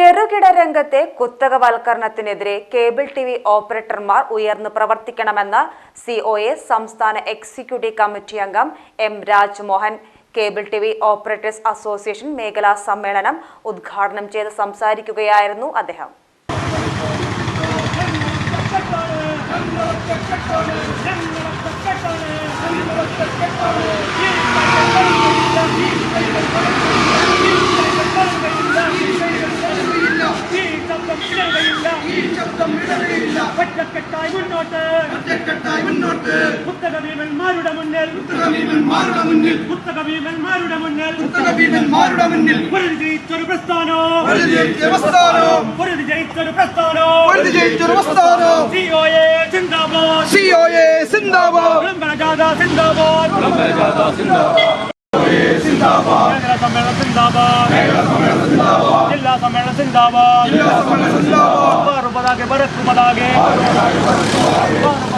ചെറുകിട രംഗത്തെ കുത്തകവൽക്കരണത്തിനെതിരെ cable T V ഓപ്പറേറ്റർമാർ ഉയർന്നു പ്രവർത്തിക്കണമെന്ന് സി ഒ എ സംസ്ഥാന എക്സിക്യൂട്ടീവ് കമ്മിറ്റി അംഗം M Rajmohan. Cable T V operators association മേഖലാ സമ്മേളനം ഉദ്ഘാടനം ചെയ്ത് സംസാരിക്കുകയായിരുന്നു അദ്ദേഹം. ഒറ്റക്കെട്ടായി മുന്നോട്ട് പുസ്തകഭീമന്മാരുടെ മുന്നിൽ. പുസ്തകഭീമന്മാരുടെ മുന്നിൽ. പുസ്തകഭീമന്മാരുടെ മുന്നിൽ. പൊരുതി ജയിച്ചൊരു പ്രസ്ഥാനോ? ഒരു ജയിച്ച പ്രസ്ഥാനവും പൊരുതി ജയിച്ചൊരു പ്രസ്ഥാനോ? ഒരു ജയിച്ചൊരു പ്രസ്ഥാനവും സിഒഎ സിന്ദാബാദ്. സി ഒ എ സിന്ദാബാദ്. വിളംബര ജാഥ സിന്ദാബാദ്. മേഖലാ സമ്മേളനം സിന്ദാബാദ്. ജില്ലാ സമ്മേളനം സിന്ദാബാദ്. ബാറു പതാകെ ബറക്കു പതാകെ പതാകെ പതാകെ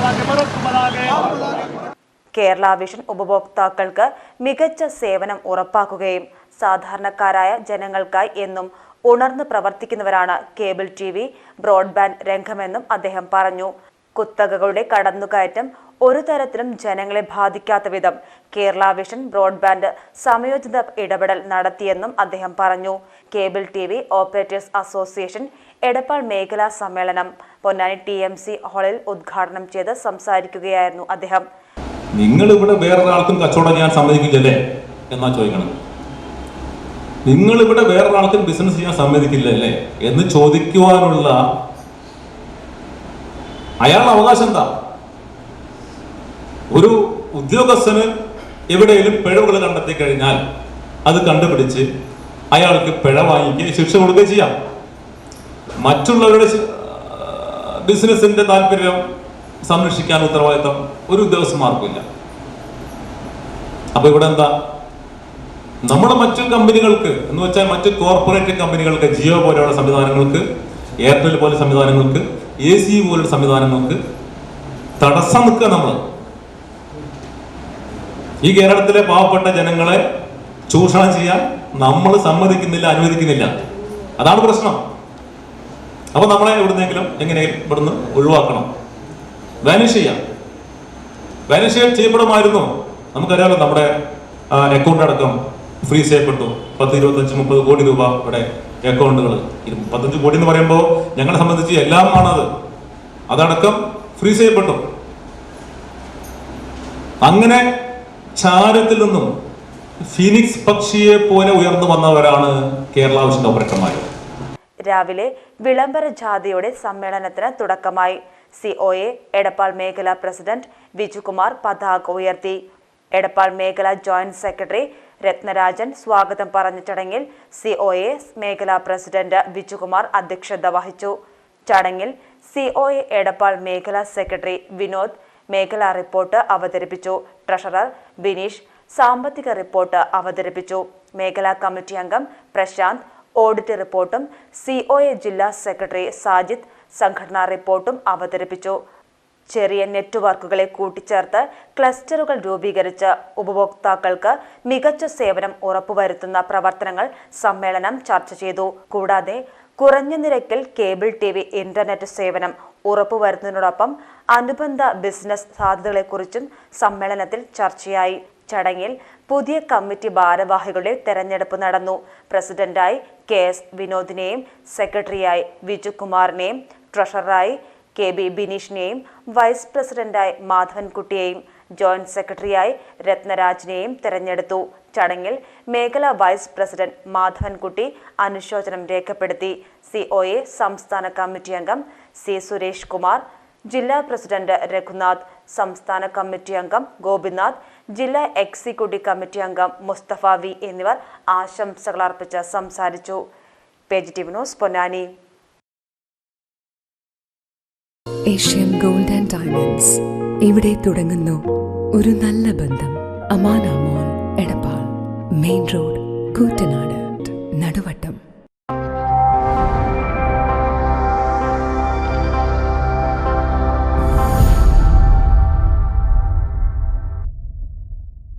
കേരള വിഷൻ ഉപഭോക്താക്കൾക്ക് മികച്ച സേവനം ഉറപ്പാക്കുകയും സാധാരണക്കാരായ ജനങ്ങൾക്കായി എന്നും ഉണർന്ന് പ്രവർത്തിക്കുന്നവരാണ് കേബിൾ ടി വി ബ്രോഡ്ബാൻഡ് രംഗമെന്നും അദ്ദേഹം പറഞ്ഞു. കുത്തകകളുടെ കടന്നുകയറ്റം ഒരു തരത്തിലും ജനങ്ങളെ ബാധിക്കാത്ത വിധം കേരള വിഷൻ ബ്രോഡ്ബാൻഡ് സമയോചിത ഇടപെടൽ നടത്തിയെന്നും അദ്ദേഹം പറഞ്ഞു. Cable T V operators association Edappal മേഖലാ സമ്മേളനം പൊന്നാനി ടി എം സി ഹാളിൽ ഉദ്ഘാടനം ചെയ്ത് സംസാരിക്കുകയായിരുന്നു അദ്ദേഹം. നിങ്ങൾ ഇവിടെ വേറൊരാൾക്കും കച്ചവടം ചെയ്യാൻ സമ്മതിക്കില്ലല്ലേ എന്നാ ചോദിക്കണം. നിങ്ങൾ ഇവിടെ വേറൊരാൾക്കും ബിസിനസ് ചെയ്യാൻ സമ്മതിക്കില്ലല്ലേ എന്ന് ചോദിക്കുവാനുള്ള അയാളുടെ അവകാശം എന്താ? ഒരു ഉദ്യോഗസ്ഥന് എവിടെയെങ്കിലും പിഴവുകൾ കണ്ടെത്തി കഴിഞ്ഞാൽ അത് കണ്ടുപിടിച്ച് അയാൾക്ക് പിഴ വാങ്ങിക്കുകയും ശിക്ഷ കൊടുക്കുകയും ചെയ്യാം. മറ്റുള്ളവരുടെ ബിസിനസിന്റെ താല്പര്യം സംരക്ഷിക്കാൻ ഉത്തരവാദിത്തം ഒരു ഉദ്യോഗസ്ഥന്മാർക്കില്ല അപ്പൊ ഇവിടെ എന്താ? നമ്മുടെ മറ്റു കമ്പനികൾക്ക് എന്ന് വെച്ചാൽ മറ്റു കോർപ്പറേറ്റ് കമ്പനികൾക്ക് ജിയോ പോലെയുള്ള സംവിധാനങ്ങൾക്ക് എയർടെൽ പോലെ സംവിധാനങ്ങൾക്ക് എ സി പോലുള്ള സംവിധാനങ്ങൾക്ക് തടസ്സം നിൽക്കുക നമ്മൾ ഈ കേരളത്തിലെ പാവപ്പെട്ട ജനങ്ങളെ ചൂഷണം ചെയ്യാൻ നമ്മൾ സമ്മതിക്കുന്നില്ല അനുവദിക്കുന്നില്ല. അതാണ് പ്രശ്നം. അപ്പൊ നമ്മളെ എവിടുന്നെങ്കിലും എങ്ങനെയും ഇവിടുന്ന് ഒഴിവാക്കണം? വാനിഷ് ചെയ്യാം. വാനിഷ് ചെയ്യപ്പെടുമായിരുന്നു. നമുക്കറിയാമല്ലോ നമ്മുടെ അക്കൗണ്ട് അടക്കം ഫ്രീസ് ചെയ്യപ്പെട്ടു പത്ത് ഇരുപത്തഞ്ച് മുപ്പത് കോടി രൂപ ഇവിടെ അക്കൗണ്ടുകൾ മുപ്പത്തഞ്ച് കോടി എന്ന് പറയുമ്പോൾ ഞങ്ങളെ സംബന്ധിച്ച് എല്ലാം ആണത് അതടക്കം ഫ്രീസ് ചെയ്യപ്പെട്ടു അങ്ങനെ ചാരത്തിൽ നിന്നും ഫീനിക്സ് പക്ഷിയെ പോലെ ഉയർന്നു വന്നവരാണ് കേരള വിഷൻ ഓപ്പറേറ്റർമാർ രാവിലെ വിളംബര ജാഥയുടെ സമ്മേളനത്തിന് തുടക്കമായി സി ഒ എ എടപ്പാൾ മേഖല പ്രസിഡന്റ് വിജുകുമാർ പതാക ഉയർത്തി. എടപ്പാൾ മേഖല ജോയിന്റ് സെക്രട്ടറി രത്നരാജൻ സ്വാഗതം പറഞ്ഞ ചടങ്ങിൽ സി ഒ എ മേഖലാ പ്രസിഡന്റ് വിജുകുമാർ അധ്യക്ഷത വഹിച്ചു. ചടങ്ങിൽ സി ഒ എ എടപ്പാൾ മേഖലാ സെക്രട്ടറി വിനോദ് മേഖലാ റിപ്പോർട്ട് അവതരിപ്പിച്ചു. ട്രഷറർ ബിനീഷ് സാമ്പത്തിക റിപ്പോർട്ട് അവതരിപ്പിച്ചു. മേഖലാ കമ്മിറ്റി അംഗം പ്രശാന്ത് ഓഡിറ്റ് റിപ്പോർട്ടും സിഒഎ ജില്ലാ സെക്രട്ടറി സാജിദ് സംഘടനാ റിപ്പോർട്ടും അവതരിപ്പിച്ചു. ചെറിയ നെറ്റ്വർക്കുകളെ കൂട്ടിച്ചേർത്ത് ക്ലസ്റ്ററുകൾ രൂപീകരിച്ച് ഉപഭോക്താക്കൾക്ക് മികച്ച സേവനം ഉറപ്പുവരുത്തുന്ന പ്രവർത്തനങ്ങൾ സമ്മേളനം ചർച്ച ചെയ്തു. കൂടാതെ കുറഞ്ഞ നിരക്കിൽ കേബിൾ ടി ഇന്റർനെറ്റ് സേവനം ഉറപ്പുവരുത്തുന്നതിനോടൊപ്പം അനുബന്ധ ബിസിനസ് സാധ്യതകളെക്കുറിച്ചും സമ്മേളനത്തിൽ ചർച്ചയായി. ചടങ്ങിൽ പുതിയ കമ്മിറ്റി ഭാരവാഹികളുടെ തെരഞ്ഞെടുപ്പ് നടന്നു. പ്രസിഡന്റായി കെ എസ് വിനോദിനെയും സെക്രട്ടറിയായി വിജുകുമാറിനെയും ട്രഷററായി കെ ബി ബിനീഷിനെയും വൈസ് പ്രസിഡന്റായി മാധവൻകുട്ടിയെയും ജോയിന്റ് സെക്രട്ടറിയായി രത്നരാജിനെയും തെരഞ്ഞെടുത്തു. ചടങ്ങിൽ മേഖലാ വൈസ് പ്രസിഡന്റ് മാധവൻകുട്ടി അനുശോചനം രേഖപ്പെടുത്തി. സി സംസ്ഥാന കമ്മിറ്റി അംഗം സി സുരേഷ് കുമാർ ജില്ലാ പ്രസിഡന്റ് രഘുനാഥ് സംസ്ഥാന കമ്മിറ്റി അംഗം ഗോപിനാഥ് ജില്ലാ എക്സിക്യൂട്ടീവ് കമ്മിറ്റി അംഗം മുസ്തഫ വി എന്നിവർ ആശംസകൾ അർപ്പിച്ച് സംസാരിച്ചു. T news Ponnani. Asian gold and diamonds. ഇവിടെ തുടങ്ങുന്നു ഒരു നല്ല ബന്ധം. Amana mall Edappal. Main road Koottanad. Naduvattam.